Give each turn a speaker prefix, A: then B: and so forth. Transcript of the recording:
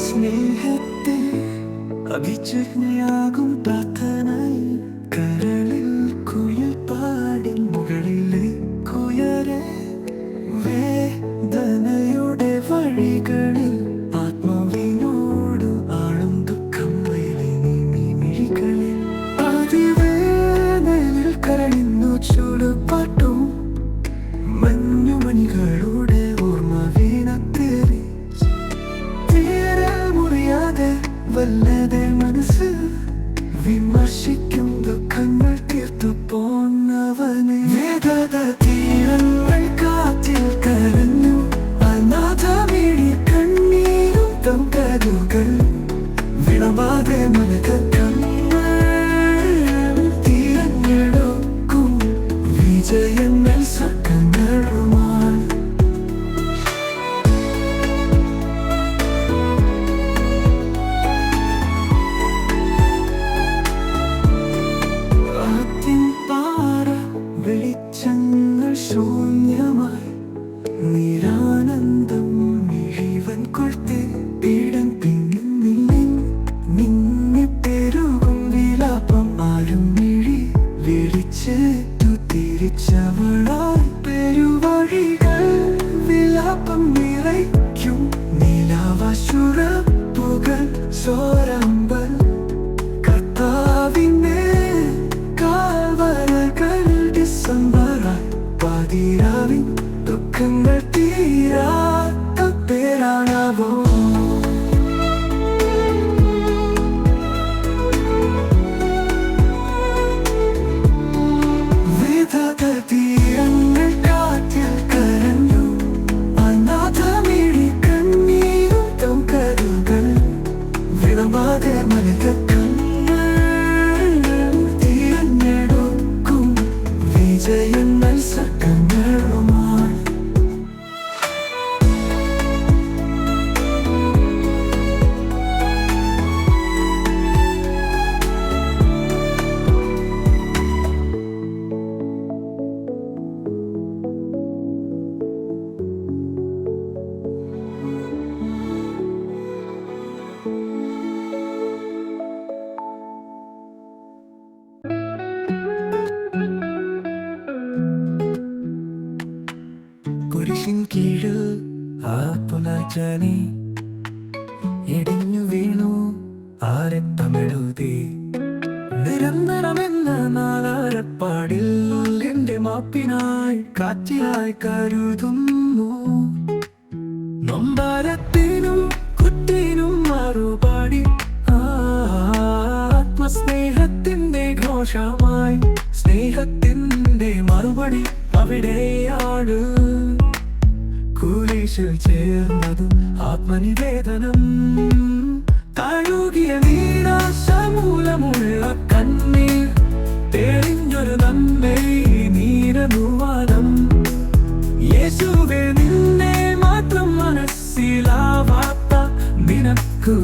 A: സ്നേഹത്തെ അഭിചജ്ഞയാകും പ്രാർത്ഥനയിൽ കരളിൽ mushy ശൂന്യമായി നിരാനന്ദം മിഴിവൻ കൊഴുത്ത് പീഡൻ പിന്നിൽ നിന്നെ വിലാപം ആരും മിഴി വിളിച്ചേറ്റു തിരിച്ചവളാൽ പെരുവഴികൾ വിലാപം നിറയ്ക്കും നിലാവശുറപ്പുകൾ പുകൾ കർത്താവിനെ Oh. കുരിശിൻ കീഴ് ആ പുനർജനി ഇടിഞ്ഞു വീണു ആരെ തമിഴുതി. നിരന്തരമെന്ന നാലാരപ്പാടിൽ എന്റെ മാപ്പിനായി കാറ്റിലായി കരുതുന്നു. നൊമ്പാരത്തിനും കുറ്റിനും മറുപടി ആത്മസ്നേഹത്തിന്റെ ഘോഷമായി സ്നേഹത്തിന്റെ മറുപടി അവിടെയാണ്. കുരിശിൽ ചേർന്നതും ആത്മനിവേദനം. താഴുകിയ നീരാശമൂലമുള്ള കണ്ണീർ തെളിഞ്ഞൊരു നന്മേ നീരനുവാദം. യേശുവെ നിന്നെ മാത്രം മനസ്സിലാവാത്ത നിനക്കു